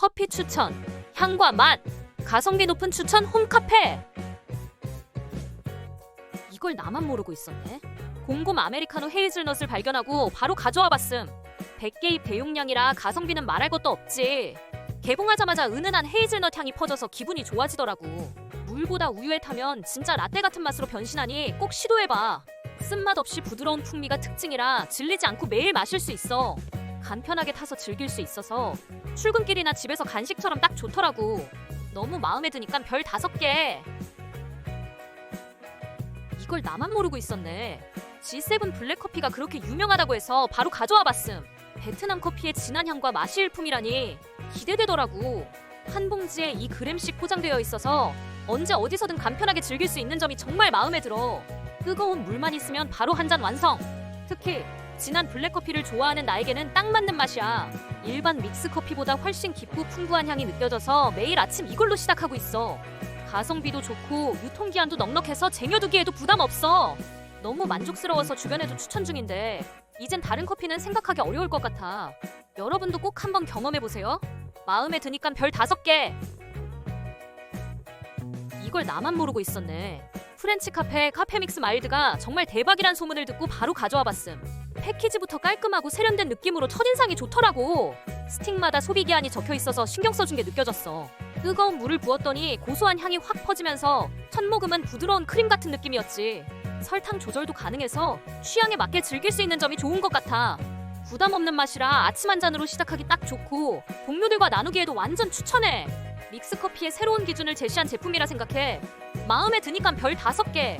커피 추천, 향과 맛, 가성비 높은 추천 홈카페. 이걸 나만 모르고 있었네. 곰곰 아메리카노 헤이즐넛을 발견하고 바로 가져와 봤음. 100개의 배용량이라 가성비는 말할 것도 없지. 개봉하자마자 은은한 헤이즐넛 향이 퍼져서 기분이 좋아지더라고. 물보다 우유에 타면 진짜 라떼 같은 맛으로 변신하니 꼭 시도해봐. 쓴맛 없이 부드러운 풍미가 특징이라 질리지 않고 매일 마실 수 있어. 간편하게 타서 즐길 수 있어서 출근길이나 집에서 간식처럼 딱 좋더라고. 너무 마음에 드니까 별 다섯 개. 이걸 나만 모르고 있었네. G7 블랙커피가 그렇게 유명하다고 해서 바로 가져와 봤음. 베트남 커피의 진한 향과 맛이 일품이라니 기대되더라고. 한 봉지에 2g씩 포장되어 있어서 언제 어디서든 간편하게 즐길 수 있는 점이 정말 마음에 들어. 뜨거운 물만 있으면 바로 한 잔 완성. 특히 진한 블랙커피를 좋아하는 나에게는 딱 맞는 맛이야. 일반 믹스 커피보다 훨씬 깊고 풍부한 향이 느껴져서 매일 아침 이걸로 시작하고 있어. 가성비도 좋고 유통기한도 넉넉해서 쟁여두기에도 부담 없어. 너무 만족스러워서 주변에도 추천 중인데 이젠 다른 커피는 생각하기 어려울 것 같아. 여러분도 꼭 한번 경험해 보세요. 마음에 드니까 별 다섯 개. 이걸 나만 모르고 있었네. 프렌치 카페 카페믹스 마일드가 정말 대박이란 소문을 듣고 바로 가져와 봤음. 패키지부터 깔끔하고 세련된 느낌으로 첫인상이 좋더라고. 스틱마다 소비 기한이 적혀 있어서 신경 써준 게 느껴졌어. 뜨거운 물을 부었더니 고소한 향이 확 퍼지면서 첫 모금은 부드러운 크림 같은 느낌이었지. 설탕 조절도 가능해서 취향에 맞게 즐길 수 있는 점이 좋은 것 같아. 부담 없는 맛이라 아침 한 잔으로 시작하기 딱 좋고 동료들과 나누기에도 완전 추천해. 믹스 커피의 새로운 기준을 제시한 제품이라 생각해. 마음에 드니까 별 다섯 개.